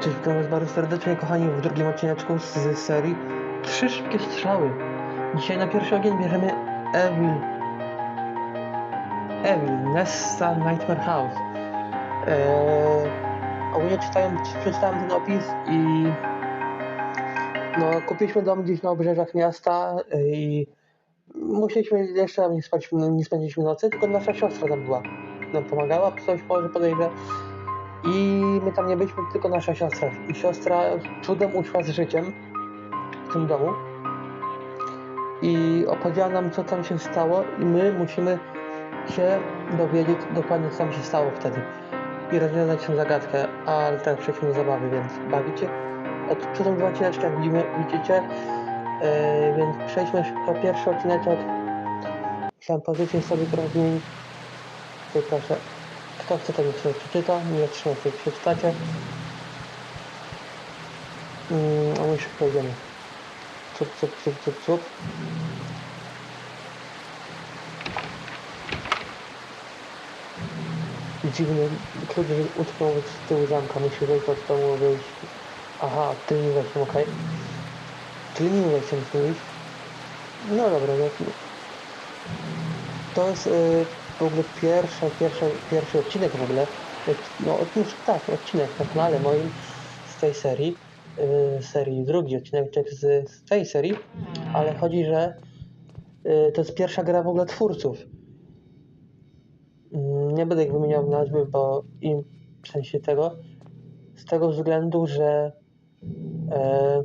Cześć, witam was bardzo serdecznie, kochani, w drugim odcineczku z serii Trzy szybkie strzały. Dzisiaj na pierwszy ogień bierzemy Evil. Evil, Nessa Nightmare House. Eee, ogólnie czytałem, przeczytałem ten opis i no, kupiliśmy dom gdzieś na obrzeżach miasta i musieliśmy jeszcze nie spać, nie spędziliśmy nocy, tylko nasza siostra tam była. Nam pomagała, coś może podejrzę. I my tam nie byliśmy, tylko nasza siostra. I siostra cudem uszła z życiem w tym domu. I opowiedziała nam, co tam się stało, i my musimy się dowiedzieć dokładnie, co tam się stało wtedy. I rozwiązać tę zagadkę, ale teraz przejdźmy do zabawy, więc bawicie. Od, są dwa odcineczki, jak widzimy, widzicie. Yy, więc przejdźmy szybko. Pierwszy odcineczek. Chciałem pozycję sobie trochę zmienić. Tutaj proszę. Kto chce, tego sobie przeczyta. Nie trzymaj sobie przeczytacie. Mm, a my szybko idziemy. Cup, cup, cup, cup, cup. Dziwny klucz utknął z tyłu zamka. Musi wejść od domu wyjść. Aha, tylnym wejściem, okej. Tylnym wejściem iść. No dobra, no. To jest y, w ogóle pierwsza, pierwsza, pierwszy odcinek w ogóle. No już tak, odcinek na kanale moim z tej serii. Y, serii, drugi odcinek z, z tej serii, ale chodzi, że y, to jest pierwsza gra w ogóle twórców. Mm, Nie będę ich wymieniał nazwy, bo im w sensie tego, z tego względu, że e,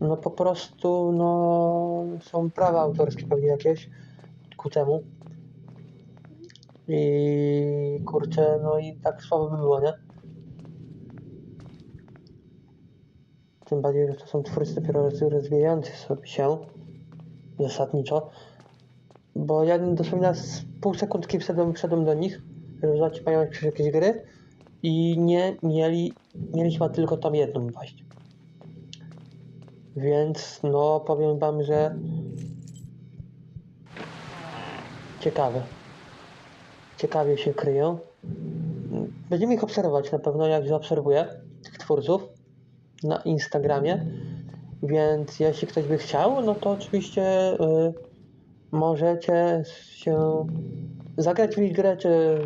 no po prostu no są prawa autorskie pewnie jakieś ku temu. I kurczę, no i tak słabo by było, nie? Tym bardziej, że to są twórcy dopiero roz- rozwijający sobie się zasadniczo. Bo ja dosłownie na pół sekundki wszedłem, wszedłem do nich, żeby zobaczyć, mają jakieś gry i nie mieli, mieliśmy tylko tam jedną właśnie. Więc no powiem wam, że ciekawe. Ciekawie się kryją. Będziemy ich obserwować na pewno, jak zaobserwuję tych twórców na Instagramie. Więc jeśli ktoś by chciał, no to oczywiście y, możecie się zagrać w ich grę, czy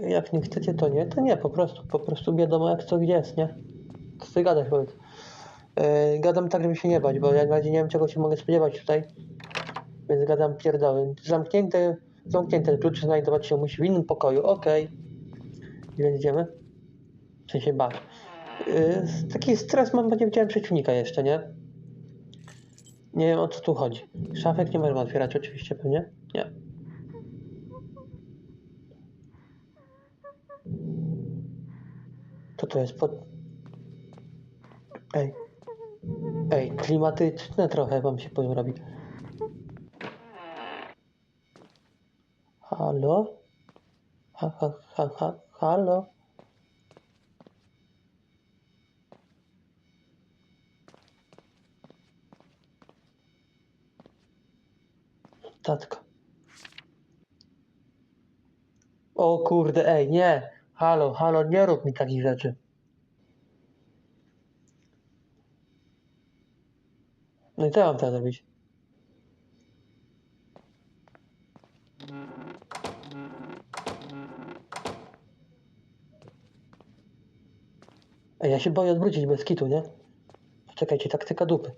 jak nie chcecie, to nie, to nie, po prostu, po prostu wiadomo jak co gdzie jest, nie? Co ty gadasz, powiedz. Yy, gadam tak, żeby się nie bać, bo ja na razie nie wiem czego się mogę spodziewać tutaj, więc gadam pierdoły. Zamknięty, zamknięty klucz znajdować się musi w innym pokoju, okej. Więc idziemy. W sensie. Yy, taki stres mam, bo nie widziałem przeciwnika jeszcze, nie? Nie wiem o co tu chodzi. Szafek nie możemy otwierać oczywiście pewnie? Nie. Co to jest pod... Ej. Ej, klimatyczne trochę wam się powiem robi. Halo? Ha, ha, ha, ha, halo? Tatka. O kurde, ej, nie! Halo, halo, nie rób mi takich rzeczy. No i co mam teraz zrobić? Ej, ja się boję odwrócić bez kitu, nie? Czekajcie, taktyka dupy.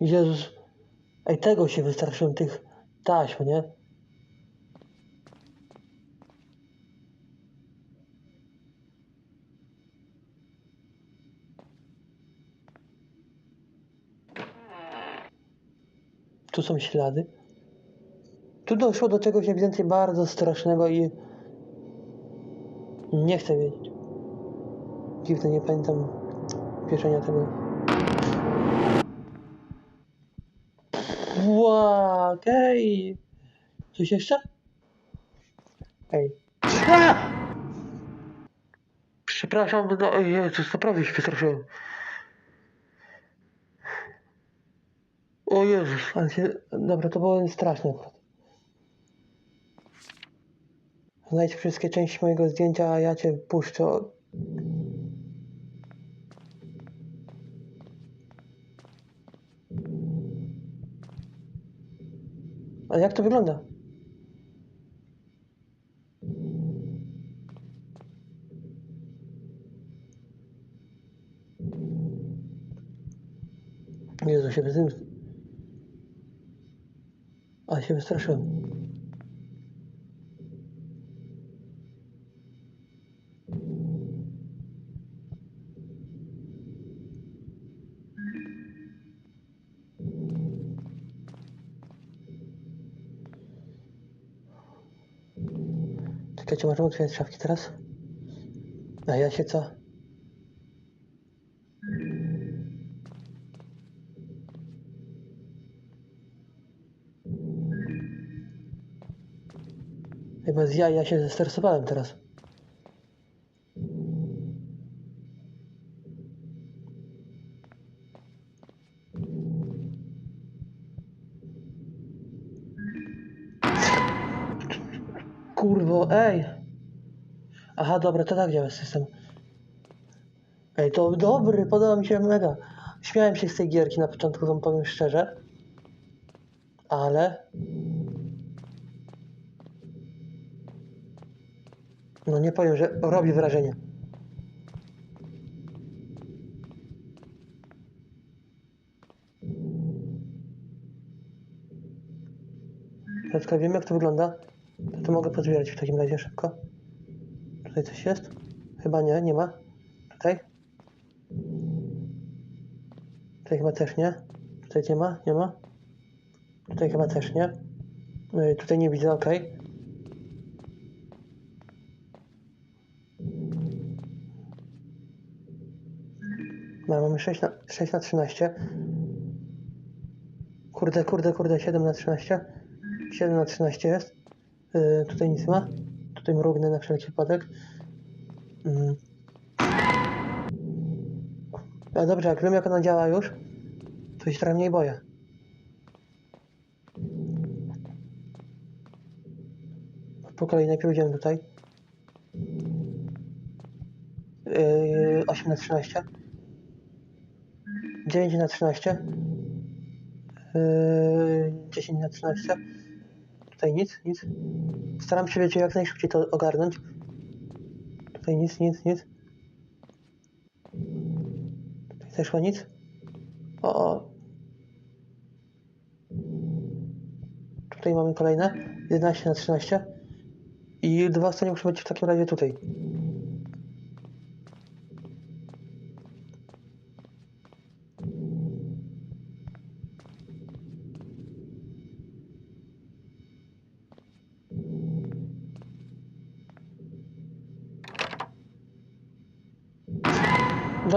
Jezus. Ej, tego się wystraszyłem, tych taśm, nie? Tu są ślady. Tu doszło do czegoś ewidentnie bardzo strasznego i nie chcę wiedzieć. Dziwne, nie pamiętam pieszenia tego. Ła, okej. Coś jeszcze? Ej. Przepraszam, no o Jezus, naprawdę się wystraszyłem. O Jezus, ale się... Dobra, to było straszne Znajdź wszystkie części mojego zdjęcia, a ja cię puszczę. A jak to wygląda? Jezu, się wyzym... Ale się wystraszyłem. Czekajcie, możemy otwierać szafki teraz? A ja się co? Chyba z jaja się zestresowałem teraz. Kurwo, ej! Aha, dobra, to tak działa system. Ej, to dobry, podoba mi się mega. Śmiałem się z tej gierki na początku, wam powiem szczerze. Ale... No nie powiem, że robi wrażenie. Teraz wiem jak to wygląda. To, to mogę pozbierać w takim razie szybko. Tutaj coś jest? Chyba nie, nie ma. Tutaj? Tutaj chyba też nie. Tutaj nie ma, nie ma. Tutaj chyba też nie. Yy, tutaj nie widzę, ok. No, mamy 6 na, 6 na 13. Kurde, kurde, kurde, 7 na 13. 7 na 13 jest. Yy, tutaj nic nie ma. Tutaj mrugnę na wszelki wypadek. Mm. A dobrze, jak wiem jak ona działa już, to się trochę mniej boję. Po kolei najpierw idziemy tutaj. Yy, 8 na 13. 9 na 13. Yy, 10 na 13. Tutaj nic, nic. Staram się, wiecie, jak najszybciej to ogarnąć. Tutaj nic, nic, nic. Tutaj też ma nic. O, o. Tutaj mamy kolejne. 11 na 13. I dwa ostatnie muszą być w takim razie tutaj.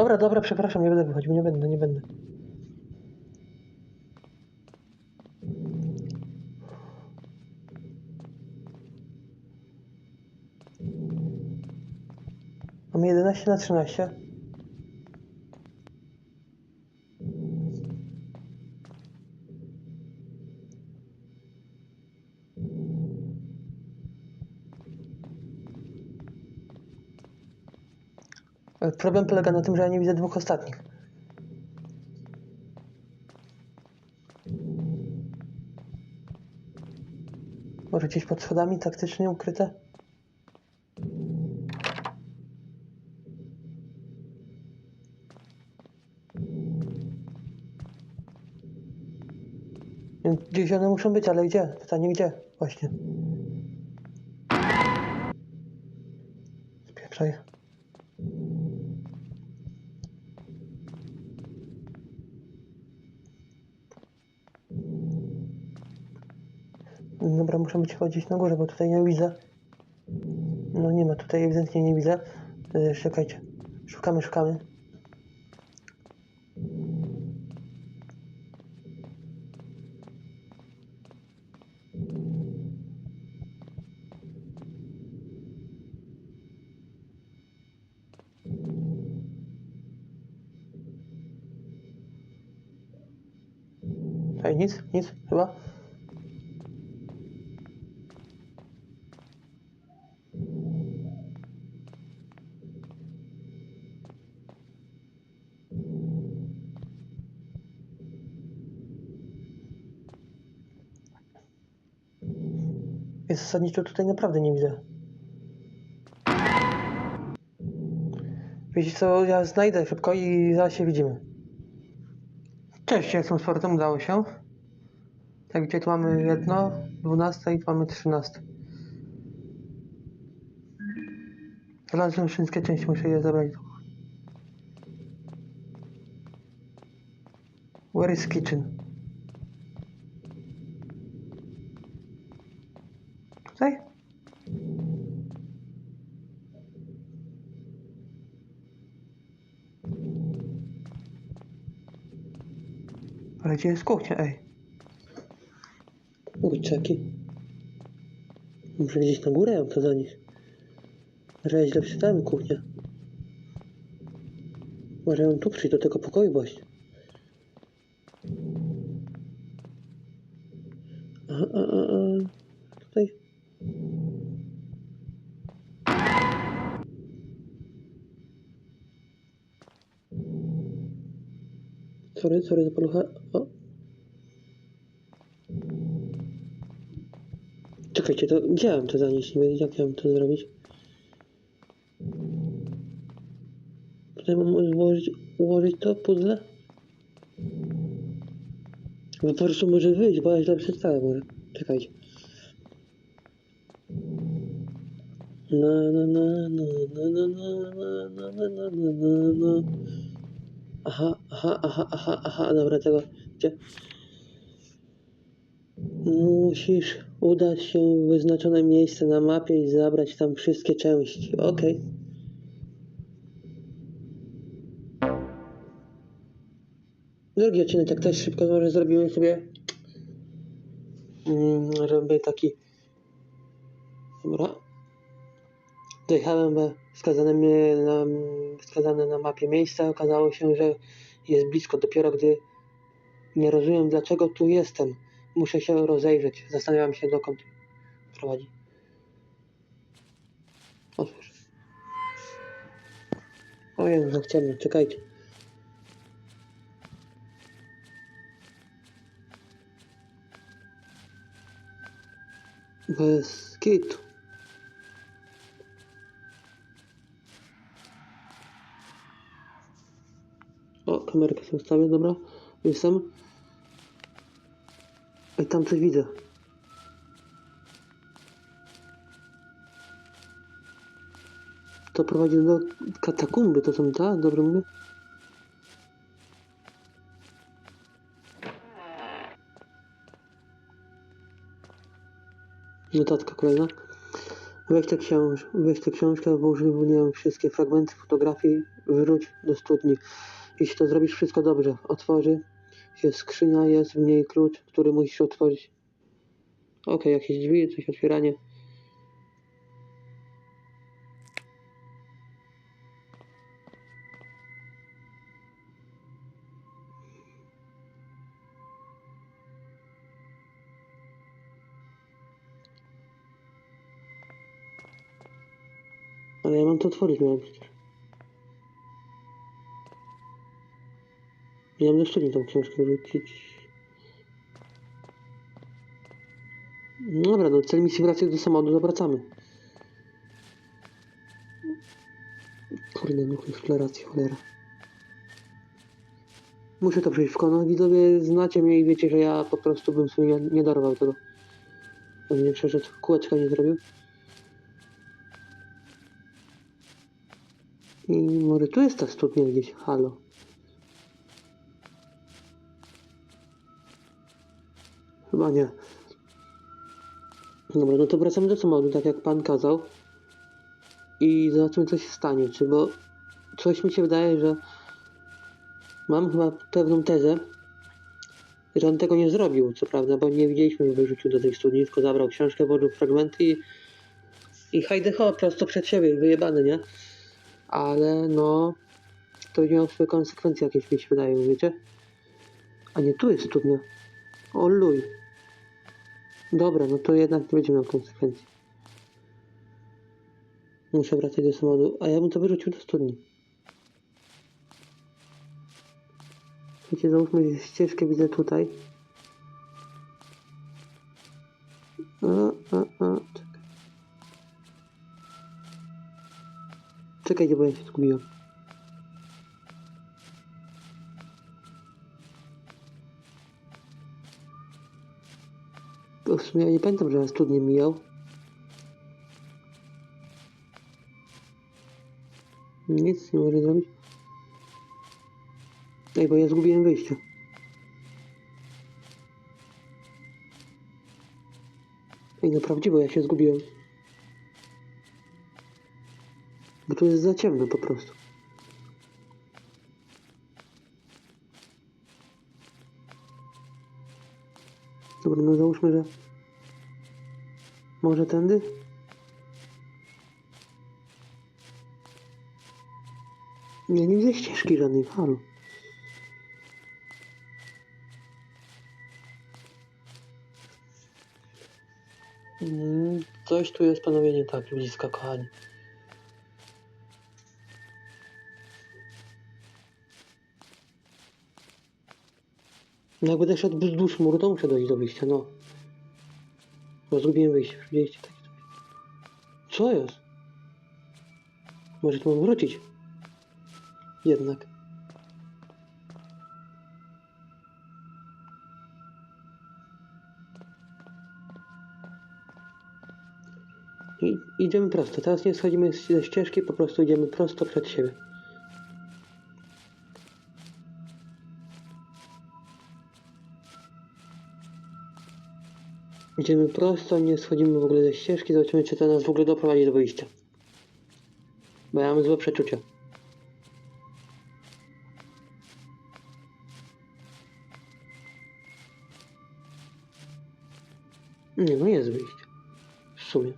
Dobra, dobra, przepraszam, nie będę wychodził, nie będę, nie będę. Mamy 11 na 13. Problem polega na tym, że ja nie widzę dwóch ostatnich. Może gdzieś pod schodami taktycznie ukryte? Gdzieś one muszą być, ale gdzie? Pytanie gdzie? Właśnie. Spieprzaj. Dobra, muszę być gdzieś na górze, bo tutaj nie widzę. No nie ma, tutaj ewidentnie nie widzę. Yy, czekajcie. Szukamy, szukamy. Nic, nic, chyba. Ja zasadniczo tutaj naprawdę nie widzę. Wiecie co, ja znajdę szybko i zaraz się widzimy. Cześć, ja jestem z powrotem, udało się. Tak, gdzie tu mamy jedno, 12 i tu mamy 13. Znalazłem wszystkie części, muszę je zabrać. Where is kitchen? Ale gdzie jest kuchnia, ej? Kurczaki. Muszę gdzieś na górę ją to zanieść. Że ja źle przeczytałem kuchnię. Może ją tu przyjść do tego pokoju właśnie. A, a, a, a. Tutaj. Sorry, sorry za palucha. Czekajcie, to gdzie ja mam to zanieść? Jak ja mam to zrobić? Tutaj mam ułożyć, ułożyć to puzzle? Bo po prostu może wyjść, bo ja źle przeczytałem może. Czekajcie. Na na na na na na na na na na na na Aha, aha, aha, aha, aha, dobra, tego, gdzie? Musisz udać się w wyznaczone miejsce na mapie i zabrać tam wszystkie części. Okej. Drugi odcinek tak też szybko może zrobimy sobie. Mm, żeby taki. Dobra. Dojechałem wskazane, na, wskazane na mapie miejsce. Okazało się, że jest blisko. Dopiero gdy nie rozumiem, dlaczego tu jestem. Muszę się rozejrzeć. Zastanawiam się, dokąd prowadzi. Otwórz. O Jezu, za ciemno. Czekajcie. Bez kitu. O, kamerkę sobie ustawię, dobra. Jestem. Ej, tam coś widzę. To prowadzi do katakumby, to są ta? Dobrze mówię? Notatka kolejna. Weź tę, książ książkę, bo użyłem wszystkie fragmenty fotografii, wróć do studni. Jeśli to zrobisz wszystko dobrze, otworzy się skrzynia, jest w niej klucz, który musisz otworzyć. Okej, jakieś drzwi, coś otwieranie. Ale ja mam to otworzyć, miałem przecież. Miałem do studni tą książkę wrzucić. No Dobra, no cel misji wracać do samochodu, zawracamy. Kurde, no eksploracja, cholera. Muszę to przejść w kono. Widzowie, znacie mnie i wiecie, że ja po prostu bym sobie nie, nie darował tego. Nie przeszedł, kółeczka nie zrobił. I może tu jest ta studnia gdzieś, halo. Chyba nie. Dobra, no to wracamy do samochodu, tak jak pan kazał. I zobaczymy, co się stanie. Czy bo coś mi się wydaje, że mam chyba pewną tezę, że on tego nie zrobił, co prawda, bo nie widzieliśmy, że wyrzucił do tej studni, tylko zabrał książkę, włożył fragmenty i, i hajdy ho, prosto przed siebie, wyjebany, nie? Ale no, to miało swoje konsekwencje jakieś, mi się wydaje, wiecie? A nie, tu jest studnia. O luj. Dobra, no to jednak nie będzie miał konsekwencji. Muszę wracać do samochodu, a ja bym to wyrzucił do studni. Wiecie, załóżmy, ścieżkę widzę tutaj. A, a, a, czekaj. Czekajcie, bo ja się zgubiłem. W sumie ja nie pamiętam, że ja studnię mijał. Nic nie może zrobić. Ej, bo ja zgubiłem wyjście. Ej, no prawdziwo, ja się zgubiłem. Bo tu jest za ciemno po prostu. Dobra, no załóżmy, że... Może tędy? Nie, nie widzę ścieżki żadnej, halo. Mm, Coś tu jest panowie nie tak, ludziska kochani. No jak będę szedł wzdłuż muru, to muszę dojść do wyjścia, no. Bo zgubiłem wyjście, widzieliście takie. Co jest? Może tu mam wrócić? Jednak. I idziemy prosto. Teraz nie schodzimy ze ścieżki, po prostu idziemy prosto przed siebie. Idziemy prosto, nie schodzimy w ogóle ze ścieżki, zobaczymy czy to nas w ogóle doprowadzi do wyjścia. Bo ja mam złe przeczucia. Nie, no jest wyjście. W sumie.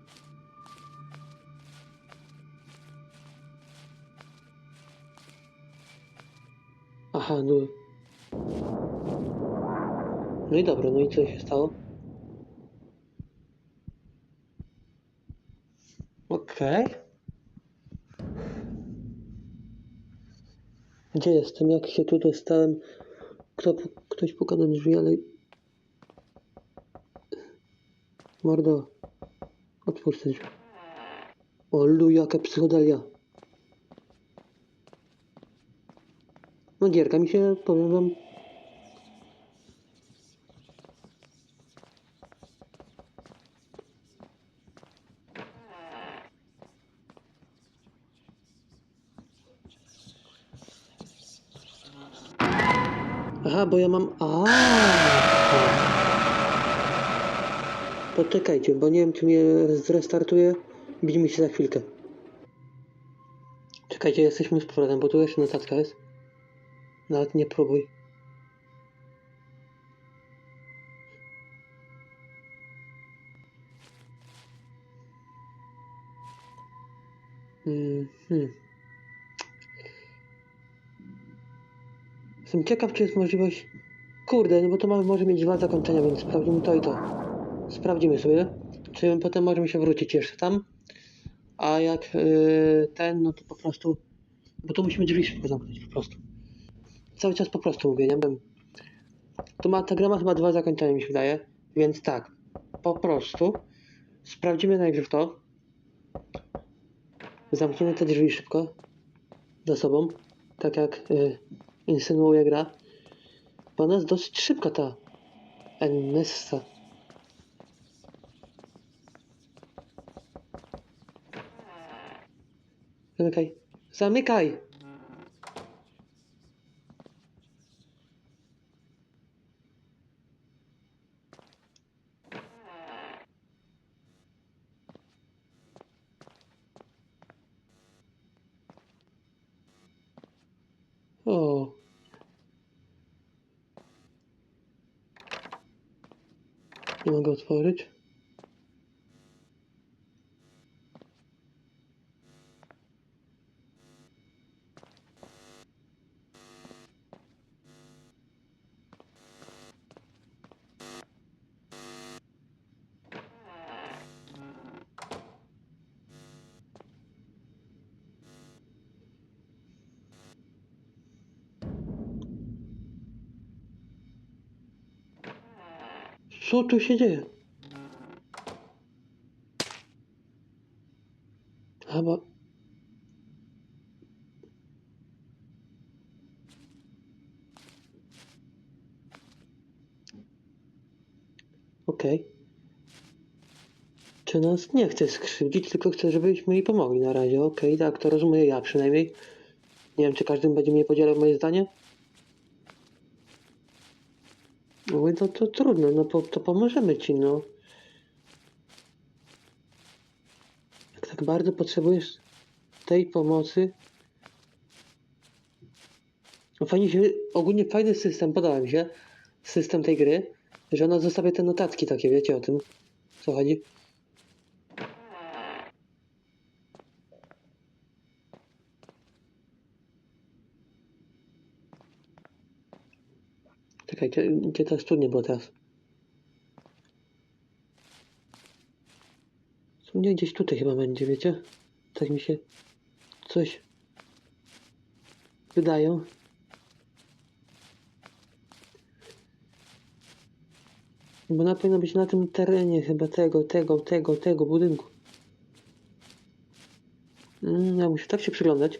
Aha, no. No i dobra, no i co się stało? Okej. Gdzie jestem? Jak się tu dostałem? Kto, ktoś puka do drzwi, ale... Mordo. Otwórz te drzwi. O lu, jaka psychodelia. No gierka mi się, powiem wam... Aha, bo ja mam... A. Poczekajcie, bo nie wiem, czy mnie zrestartuje. Widzimy się za chwilkę. Czekajcie, jesteśmy z powrotem, bo tu jeszcze notatka jest. Nawet nie próbuj. Mm, hmm. Jestem ciekaw, czy jest możliwość... Kurde, no bo to może mieć dwa zakończenia, więc sprawdzimy to i to. Sprawdzimy sobie, czy potem możemy się wrócić jeszcze tam. A jak yy, ten, no to po prostu... Bo tu musimy drzwi szybko zamknąć, po prostu. Cały czas po prostu mówię, nie wiem. Tu ma, ta gra ma chyba dwa zakończenia, mi się wydaje. Więc tak, po prostu sprawdzimy najpierw to. Zamkniemy te drzwi szybko za sobą, tak jak y, insynuuje gra. Bo jest dosyć szybka ta Ennessa. Zamykaj. Zamykaj! O. Nie mogę otworzyć. Tu się dzieje? Chyba... Okej. Czy nas nie chce skrzywdzić, tylko chce, żebyśmy jej pomogli na razie. Okej, tak, to rozumiem ja przynajmniej. Nie wiem, czy każdy będzie mnie podzielał moje zdanie. No to, to trudno, no po, to pomożemy ci, no. Jak tak bardzo potrzebujesz tej pomocy. No fajnie się, ogólnie fajny system, podoba mi się system tej gry, że ona zostawia te notatki takie, wiecie o tym, co chodzi? Czekajcie, gdzie ta studnia była teraz? Studnia gdzieś tutaj chyba będzie, wiecie? Tak mi się coś wydają. Bo ona powinna być na tym terenie chyba tego, tego, tego, tego budynku. Mm, ja muszę tak się przyglądać.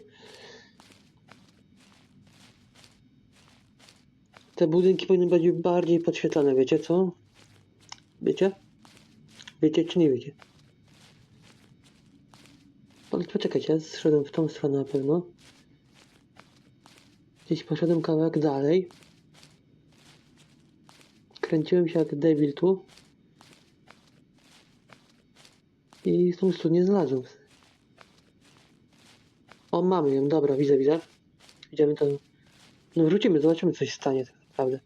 Te budynki powinny być bardziej podświetlone, wiecie co? Wiecie? Wiecie czy nie wiecie? Ale poczekajcie, ja zszedłem w tą stronę na pewno. Gdzieś poszedłem kawałek dalej. Kręciłem się jak debil tu. I tą studnię znalazłem. O, mamy ją, dobra, widzę, widzę. Idziemy to. No wrócimy, zobaczymy co się stanie naprawdę.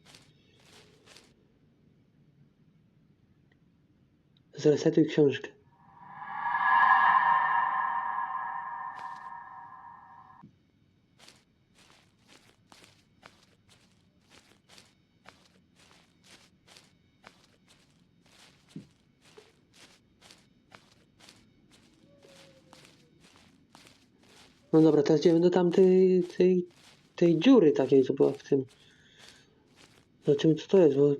Zresetuj książkę. No dobra, teraz idziemy do tamtej tej, tej dziury takiej, co była w tym. Zobaczymy co to jest, bo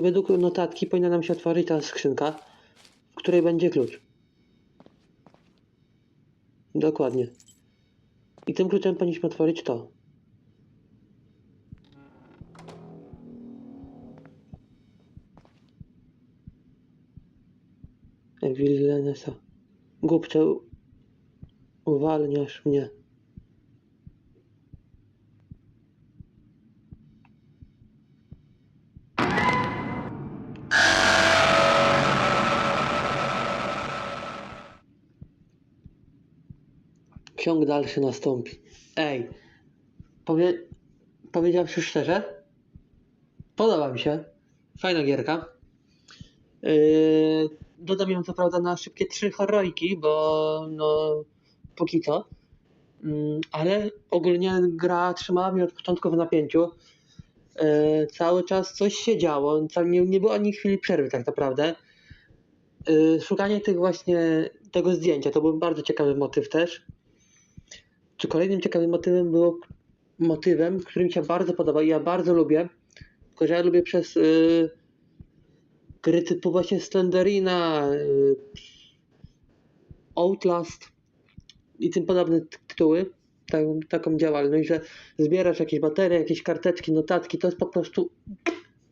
według notatki powinna nam się otworzyć ta skrzynka, w której będzie klucz. Dokładnie. I tym kluczem powinniśmy otworzyć to. Willenesa. Głupcze, uwalniasz mnie. Ciąg dalszy nastąpi. Ej, powie, szczerze, podoba mi się. Fajna gierka. Yy, dodam ją co prawda na szybkie trzy horroriki, bo no póki co. Mm, ale ogólnie gra trzymała mnie od początku w napięciu. Yy, cały czas coś się działo, nie, nie było ani chwili przerwy tak naprawdę. Yy, szukanie tych właśnie tego zdjęcia to był bardzo ciekawy motyw też. Czy kolejnym ciekawym motywem było motywem, który mi się bardzo podoba i ja bardzo lubię, tylko że ja lubię przez yy, gry typu właśnie Slenderina, yy, Outlast i tym podobne ty- tytuły, taką, taką działalność, że zbierasz jakieś baterie, jakieś karteczki, notatki, to jest po prostu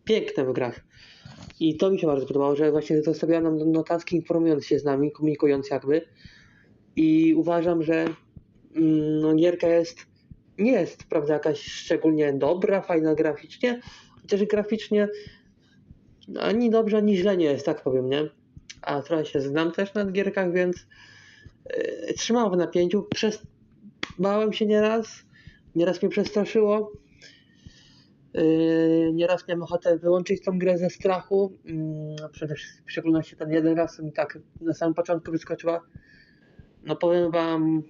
piękne w grach. I to mi się bardzo podobało, że właśnie zostawiała nam notatki informując się z nami, komunikując jakby. I uważam, że no, gierka jest, nie jest, prawda, jakaś szczególnie dobra, fajna graficznie, chociaż graficznie ani dobrze, ani źle nie jest, tak powiem, nie? A trochę się znam też na gierkach, więc yy, trzymałem w napięciu, przez... bałem się nieraz, nieraz mnie przestraszyło, yy, nieraz miałem ochotę wyłączyć tą grę ze strachu, yy, przede wszystkim w szczególności ten jeden raz mi tak na samym początku wyskoczyła. No powiem wam,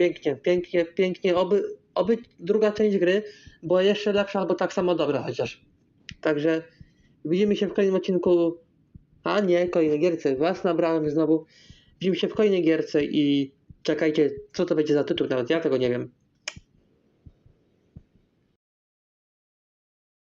pięknie, pięknie, pięknie, oby, oby druga część gry była jeszcze lepsza albo tak samo dobra chociaż. Także widzimy się w kolejnym odcinku, a nie, kolejnej gierce, was nabrałem znowu. Widzimy się w kolejnej gierce i czekajcie, co to będzie za tytuł, nawet ja tego nie wiem.